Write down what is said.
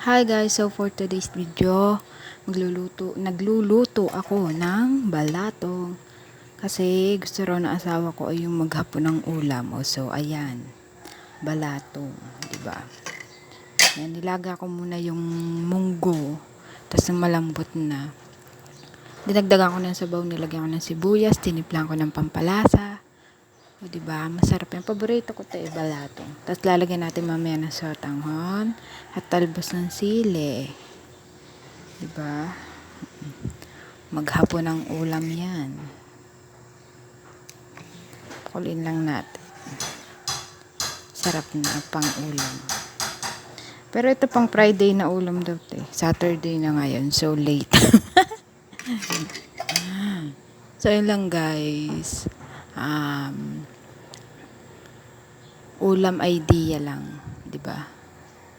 Hi guys, so for today's video, magluluto, nagluluto ako ng balato. Kasi gusto raw ng asawa ko ay yung maghapon ng ulam. O so, ayan, balato, di ba? Yan, nilaga ko muna yung munggo, tapos malambot na. Dinagdagan ko ng sabaw, nilagyan ko ng sibuyas, tinimplan ko ng pampalasa. O, di ba? Masarap yan. Paborito ko 'to eh, balato. Tapos lalagyan natin mamaya ng sotanghon at talbos ng sili. Di ba? Maghapon ng ulam yan. Kulin lang natin. Sarap na pang ulam. Pero ito pang Friday na ulam daw 'to eh. Saturday na ngayon, so late. so yun lang guys. Um, ulam idea lang, 'di ba?